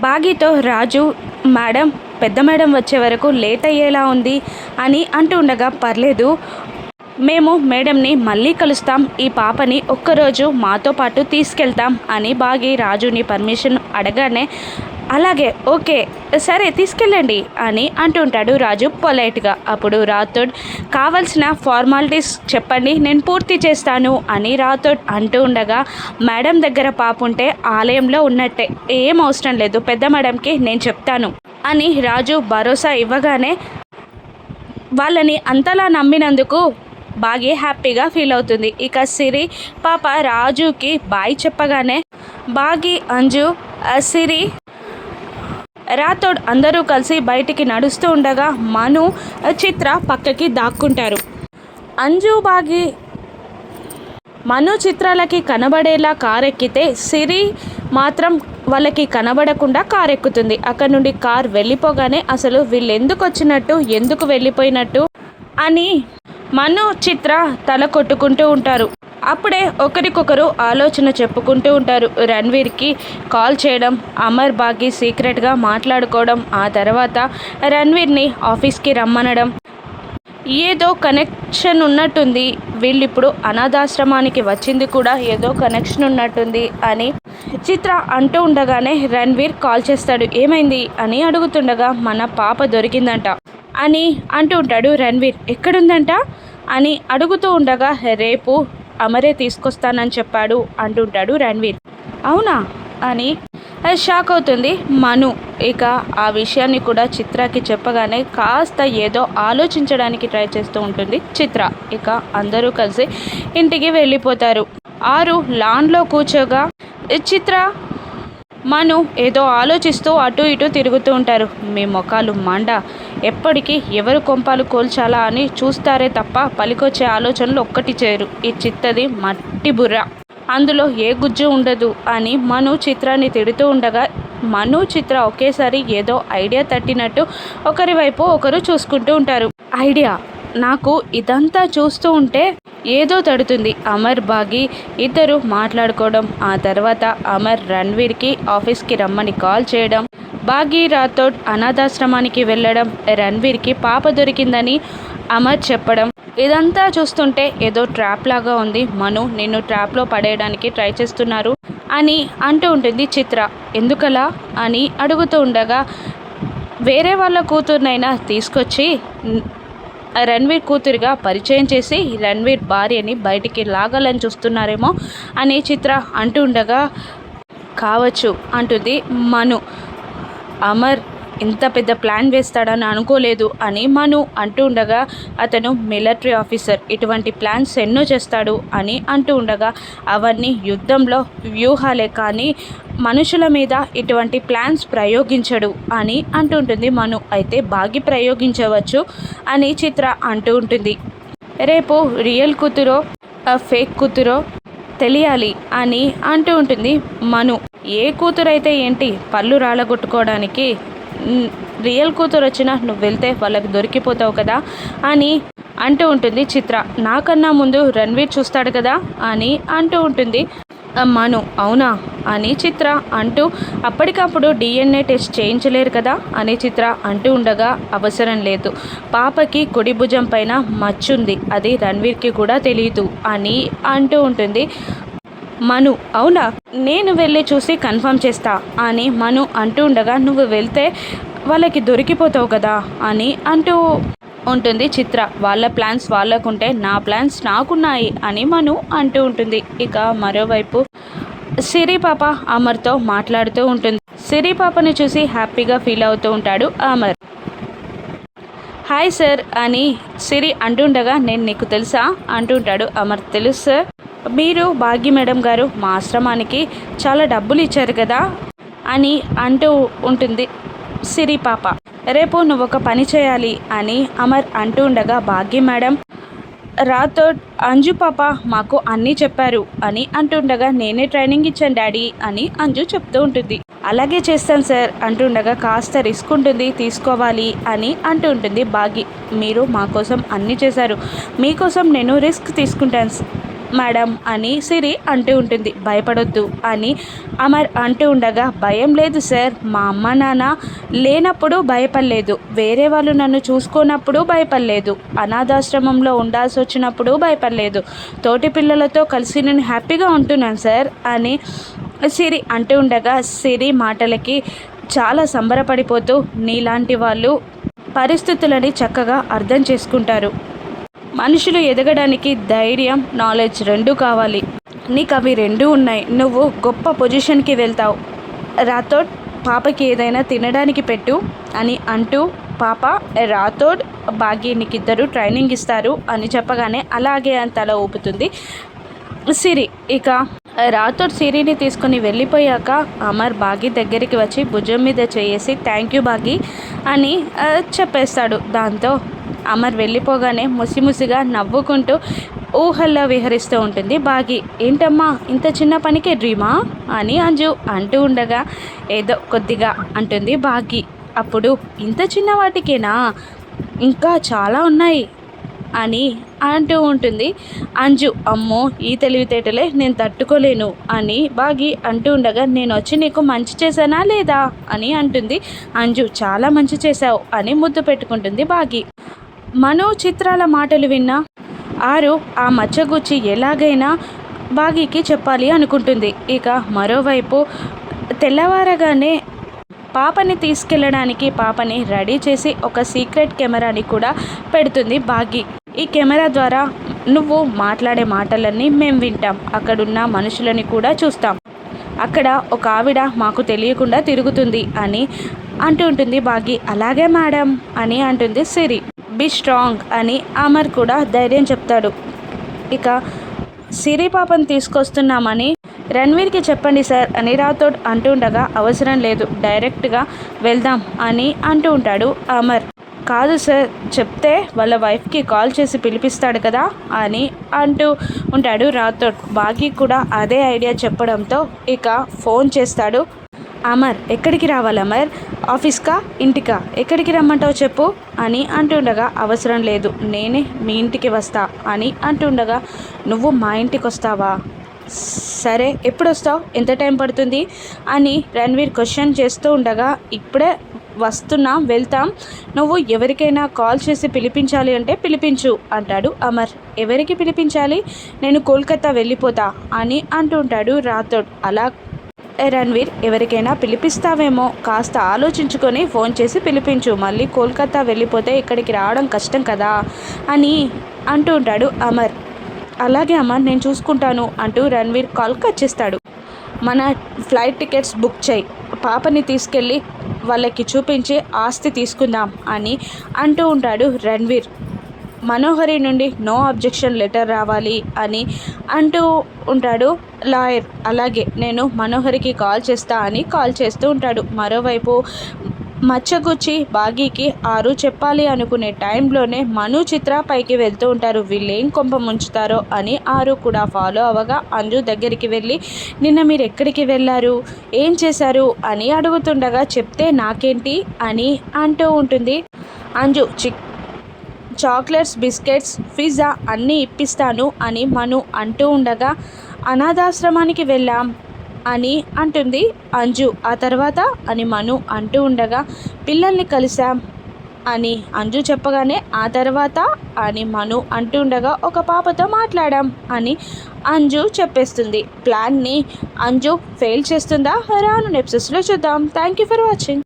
బాగీతో రాజు madam పెద్ద madam వచ్చే వరకు లేట్ అయ్యేలా ఉంది అని అంటూ ఉండగా పర్లేదు మేము మేడంని మళ్ళీ కలుస్తాం ఈ పాపని ఒక్కరోజు మాతో పాటు తీసుకెళ్తాం అని బాగి రాజుని పర్మిషన్ అడగానే అలాగే ఓకే సరే తీసుకెళ్ళండి అని అంటుంటాడు రాజు పొలైట్గా. అప్పుడు రాథోడ్ కావలసిన ఫార్మాలిటీస్ చెప్పండి నేను పూర్తి చేస్తాను అని రాథోడ్ అంటూ ఉండగా మేడం దగ్గర పాపుంటే ఆలయంలో ఉన్నట్టే. ఏం అవసరం లేదు పెద్ద మేడంకి నేను చెప్తాను అని రాజు భరోసా ఇవ్వగానే వాళ్ళని అంతలా నమ్మినందుకు బాగా హ్యాపీగా ఫీల్ అవుతుంది. ఇక సిరి పాప రాజుకి బాయ్ చెప్పగానే బాగి అంజు సిరి రాథోడ్ అందరూ కలిసి బయటికి నడుస్తూ ఉండగా మను చిత్ర పక్కకి దాక్కుంటారు. అంజు బాగి మను చిత్రాలకి కనబడేలా కార్ ఎక్కితే సిరి మాత్రం వాళ్ళకి కనబడకుండా కార్ ఎక్కుతుంది అక్కడ నుండి కార్ వెళ్ళిపోగానే అసలు వీళ్ళు ఎందుకు వచ్చినట్టు ఎందుకు వెళ్ళిపోయినట్టు అని మను చిత్ర తల కొట్టుకుంటూ ఉంటారు. అప్పుడే ఒకరికొకరు ఆలోచన చెప్పుకుంటూ ఉంటారు. రణ్వీర్కి కాల్ చేయడం అమర్ బాగి సీక్రెట్గా మాట్లాడుకోవడం ఆ తర్వాత రణ్వీర్ని ఆఫీస్కి రమ్మనడం. ఏదో కనెక్షన్ ఉన్నట్టుంది. వీళ్ళిప్పుడు అనాథాశ్రమానికి వచ్చింది కూడా ఏదో కనెక్షన్ ఉన్నట్టుంది అని చిత్ర అంటూ ఉండగానే రణ్వీర్ కాల్ చేస్తాడు. ఏమైంది? అని అడుగుతుండగా మన పాప దొరికిందంట అని అంటూ ఉంటాడు రణ్వీర్. ఎక్కడుందంట? అని అడుగుతూ ఉండగా రేపు అమరే తీసుకొస్తానని చెప్పాడు అంటుంటాడు రణ్వీర్. అవునా? అని. షాక్ అవుతుంది మను. ఇక ఆ విషయాన్ని కూడా చిత్రకి చెప్పగానే కాస్త ఏదో ఆలోచించడానికి ట్రై చేస్తూ ఉంటుంది చిత్ర. ఇక అందరూ కలిసి ఇంటికి వెళ్ళిపోతారు. ఆరు లాన్లో కూర్చోగా చిత్ర మను ఏదో ఆలోచిస్తూ అటు ఇటు తిరుగుతూ ఉంటారు. మీ మొఖాలు మండ. ఎప్పటికీ ఎవరు కొంపాలు కోల్చాలా అని చూస్తారే తప్ప పలికొచ్చే ఆలోచనలు ఒక్కటి చేయరు ఈ చిత్తది మట్టి బుర్ర. అందులో ఏ గుజ్జు ఉండదు అని మను చిత్రాన్ని తిడుతూ ఉండగా మను చిత్ర ఒకేసారి ఏదో ఐడియా తట్టినట్టు ఒకరి వైపు ఒకరు చూసుకుంటూ ఉంటారు. ఐడియా? నాకు ఇదంతా చూస్తూ ఉంటే ఏదో తడుతుంది. అమర్ బాగి ఇద్దరు మాట్లాడుకోవడం ఆ తర్వాత అమర్ రణ్వీర్కి ఆఫీస్కి రమ్మని కాల్ చేయడం బాగి రాథోడ్ అనాథాశ్రమానికి వెళ్ళడం రణ్వీర్కి పాప దొరికిందని అమర్ చెప్పడం. ఇదంతా చూస్తుంటే ఏదో ట్రాప్ లాగా ఉంది. మను నిన్ను ట్రాప్లో పడేయడానికి ట్రై చేస్తున్నారు అని అంటూ ఉంటుంది చిత్ర. ఎందుకలా అని అడుగుతూ ఉండగా వేరే వాళ్ళ కూతుర్నైనా తీసుకొచ్చి రణ్వీర్ కూతురిగా పరిచయం చేసి రణ్వీర్ భార్యని బయటికి లాగాలని చూస్తున్నారేమో అని చిత్ర అంటూ ఉండగా కావచ్చు అంటుంది మను. అమర్ ఇంత పెద్ద ప్లాన్ వేస్తాడని అనుకోలేదు అని మను అంటూ ఉండగా అతను మిలిటరీ ఆఫీసర్. ఇటువంటి ప్లాన్స్ ఎన్నో చేస్తాడు అని అంటూ ఉండగా అవన్నీ యుద్ధంలో వ్యూహాలే కానీ మనుషుల మీద ఇటువంటి ప్లాన్స్ ప్రయోగించడు అని అంటుంటుంది మను. అయితే బాగి ప్రయోగించవచ్చు అని చిత్ర అంటూ ఉంటుంది. రేపు రియల్ కూతురో ఫేక్ కూతురో తెలియాలి అని అంటూ ఉంటుంది మను. ఏ కూతురైతే ఏంటి పళ్ళు రాలగొట్టుకోవడానికి రియల్ కూతురు వచ్చినా నువ్వు వెళ్తే వాళ్ళకి దొరికిపోతావు కదా అని అంటూ ఉంటుంది చిత్ర. నాకన్నా ముందు రణ్వీర్ చూస్తాడు కదా అని అంటూ ఉంటుంది. ఆ, మను అవునా? అని చిత్ర అంటూ అప్పటికప్పుడు డిఎన్ఏ టెస్ట్ చేయించలేరు కదా అని చిత్ర అంటూ ఉండగా అవసరం లేదు. పాపకి కుడి భుజం పైన మచ్చుంది. అది రణ్వీర్కి కూడా తెలియదు అని అంటూ ఉంటుంది. మను అవునా? నేను వెళ్ళి చూసి కన్ఫర్మ్ చేస్తా అని మను అంటూ ఉండగా నువ్వు వెళ్తే వాళ్ళకి దొరికిపోతావు కదా అని అంటూ ఉంటుంది చిత్ర. వాళ్ళ ప్లాన్స్ వాళ్ళకుంటే నా ప్లాన్స్ నాకున్నాయి అని మను అంటూ ఉంటుంది. ఇక మరోవైపు సిరి పాప అమర్తో మాట్లాడుతూ ఉంటుంది. సిరి పాపని చూసి హ్యాపీగా ఫీల్ అవుతూ ఉంటాడు అమర్. హాయ్ సార్ అని సిరి అంటుండగా నేను నీకు తెలుసా? అంటుంటాడు అమర్. తెలుసు సార్? మీరు భాగ్య మేడం గారు మా ఆశ్రమానికి చాలా డబ్బులు ఇచ్చారు కదా అని అంటూ ఉంటుంది సిరి పాప. రేపు నువ్వు ఒక పని చేయాలి అని అమర్ అంటూ ఉండగా భాగ్య మేడం రాథోడ్ అంజు పాప మాకు అన్నీ చెప్పారు అని అంటుండగా నేనే ట్రైనింగ్ ఇచ్చాను డాడీ అని అంజు చెప్తూ ఉంటుంది. అలాగే చేస్తాను సార్ అంటుండగా కాస్త రిస్క్ ఉంటుంది తీసుకోవాలి అని అంటూ ఉంటుంది బాగి మీరు మా కోసం అన్నీ చేశారు. మీకోసం నేను రిస్క్ తీసుకుంటాను మేడం అని సిరి అంటూ ఉంటుంది. భయపడొద్దు అని అమర్ అంటూ ఉండగా భయం లేదు సార్ మా అమ్మ నాన్న లేనప్పుడు భయపడలేదు. వేరే వాళ్ళు నన్ను చూసుకున్నప్పుడు భయపడలేదు. అనాథాశ్రమంలో ఉండాల్సి వచ్చినప్పుడు భయపడలేదు. తోటి పిల్లలతో కలిసి నేను హ్యాపీగా ఉంటున్నాను సార్ అని సిరి అంటూ ఉండగా సిరి మాటలకి చాలా సంబరపడిపోతూ నీలాంటి వాళ్ళు పరిస్థితులని చక్కగా అర్థం చేసుకుంటారు. మనుషులు ఎదగడానికి ధైర్యం నాలెడ్జ్ రెండు కావాలి. నీకు అవి రెండు ఉన్నాయి. నువ్వు గొప్ప పొజిషన్కి వెళ్తావు. రాథోడ్ పాపకి ఏదైనా తినడానికి పెట్టు అని అంటూ పాప రాథోడ్ బాగి ట్రైనింగ్ ఇస్తారు అని చెప్పగానే అలాగే అని తల ఊపుతుంది. సిరి ఇక రాథోడ్ సిరిని తీసుకుని వెళ్ళిపోయాక అమర్ బాగి దగ్గరికి వచ్చి భుజం మీద చేసి థ్యాంక్ యూ బాగి అని చెప్పేస్తాడు. దాంతో అమర్ వెళ్ళిపోగానే ముసిముసిగా నవ్వుకుంటూ ఊహల్లో విహరిస్తూ ఉంటుంది. బాగి ఏంటమ్మా ఇంత చిన్న పనికి డ్రీమా? అని అంజు అంటూ ఉండగా ఏదో కొద్దిగా అంటుంది. బాగి అప్పుడు ఇంత చిన్న వాటికేనా? ఇంకా చాలా ఉన్నాయి. అని అంటూ ఉంటుంది. అంజు అమ్మో ఈ తెలివితేటలే నేను తట్టుకోలేను అని బాగి అంటూ ఉండగా నేను వచ్చి నీకు మంచి చేశానా లేదా అని అంటుంది. అంజు చాలా మంచి చేశావు అని ముద్దు పెట్టుకుంటుంది బాగి. మనో చిత్రాల మాటలు విన్నా ఆరు ఆ మచ్చగుచ్చి ఎలాగైనా బాగీకి చెప్పాలి అనుకుంటుంది. ఇక మరోవైపు తెల్లవారగానే పాపని తీసుకెళ్ళడానికి పాపని రెడీ చేసి ఒక సీక్రెట్ కెమెరాని కూడా పెడుతుంది బాగి. ఈ కెమెరా ద్వారా నువ్వు మాట్లాడే మాటలన్నీ మేము వింటాం. అక్కడున్న మనుషులని కూడా చూస్తాం. అక్కడ ఒక ఆవిడ మాకు తెలియకుండా తిరుగుతుంది అని అంటూ ఉంటుంది బాగి. అలాగే మేడం అని అంటుంది సిరి. బి స్ట్రాంగ్ అని అమర్ కూడా ధైర్యం చెప్తాడు. ఇక సిరి పాపను తీసుకొస్తున్నామని రణ్వీర్కి చెప్పండి సార్ అని రాథోడ్ అంటూ ఉండగా అవసరం లేదు. డైరెక్ట్గా వెళ్దాం అని అంటూ ఉంటాడు అమర్. కాదు సార్ చెప్తే వాళ్ళ వైఫ్కి కాల్ చేసి పిలిపిస్తాడు కదా అని అంటూ ఉంటాడు రాథోడ్. బాగీ కూడా అదే ఐడియా చెప్పడంతో ఇక ఫోన్ చేస్తాడు. అమర్ ఎక్కడికి రావాలి అమర్? ఆఫీస్కా? ఇంటికా? ఎక్కడికి రమ్మంటావు చెప్పు అని అంటుండగా అవసరం లేదు. నేనే మీ ఇంటికి వస్తా అని అంటుండగా నువ్వు మా ఇంటికి వస్తావా సరే ఎప్పుడు వస్తావు ఎంత టైం పడుతుంది? అని రణ్వీర్ క్వశ్చన్ చేస్తూ ఉండగా ఇప్పుడే వస్తున్నా వెళ్తాం. నువ్వు ఎవరికైనా కాల్ చేసి పిలిపించాలి అంటే పిలిపించు అంటాడు అమర్. ఎవరికి పిలిపించాలి? నేను కోల్కతా వెళ్ళిపోతా అని అంటుంటాడు రాథోడ్. అలా రణ్వీర్ ఎవరికైనా పిలిపిస్తావేమో కాస్త ఆలోచించుకొని ఫోన్ చేసి పిలిపించు. మళ్ళీ కోల్కతా వెళ్ళిపోతే ఇక్కడికి రావడం కష్టం కదా అని అంటూ ఉంటాడు అమర్. అలాగే అమర్ నేను చూసుకుంటాను అంటూ రణ్వీర్ కాల్ కట్ చేస్తాడు. మన ఫ్లైట్ టికెట్స్ బుక్ చేయి. పాపని తీసుకెళ్ళి వాళ్ళకి చూపించి ఆస్తి తీసుకుందాం అని అంటూ ఉంటాడు రణ్వీర్. మనోహరి నుండి నో అబ్జెక్షన్ లెటర్ రావాలి అని అంటూ ఉంటాడు లాయర్. అలాగే నేను మనోహరికి కాల్ చేస్తా అని కాల్ చేస్తూ ఉంటాడు. మరోవైపు మచ్చగుచ్చి బాగీకి ఆరు చెప్పాలి అనుకునే టైంలోనే మను చిత్ర పైకి వెళ్తూ ఉంటారు. వీళ్ళేం కొంప ముంచుతారో అని ఆరు కూడా ఫాలో అవ్వగా అంజు దగ్గరికి వెళ్ళి నిన్న మీరు ఎక్కడికి వెళ్ళారు? ఏం చేశారు అని అడుగుతుండగా చెప్తే నాకేంటి అని అంటూ ఉంటుంది. అంజు చిక్ చాక్లెట్స్ బిస్కెట్స్ పిజ్జా అన్నీ ఇప్పిస్తాను అని మను అంటూ ఉండగా అనాథాశ్రమానికి వెళ్ళాం. అని అంటుంది అంజు. ఆ తర్వాత అని మను అంటూ ఉండగా పిల్లల్ని కలిసాం అని అంజు చెప్పగానే ఆ తర్వాత అని మను అంటూ ఉండగా ఒక పాపతో మాట్లాడాం అని అంజు చెప్పేస్తుంది. ప్లాన్ని అంజు ఫెయిల్ చేస్తుందా? రాను నెప్సెస్లో చూద్దాం. Thank you for watching.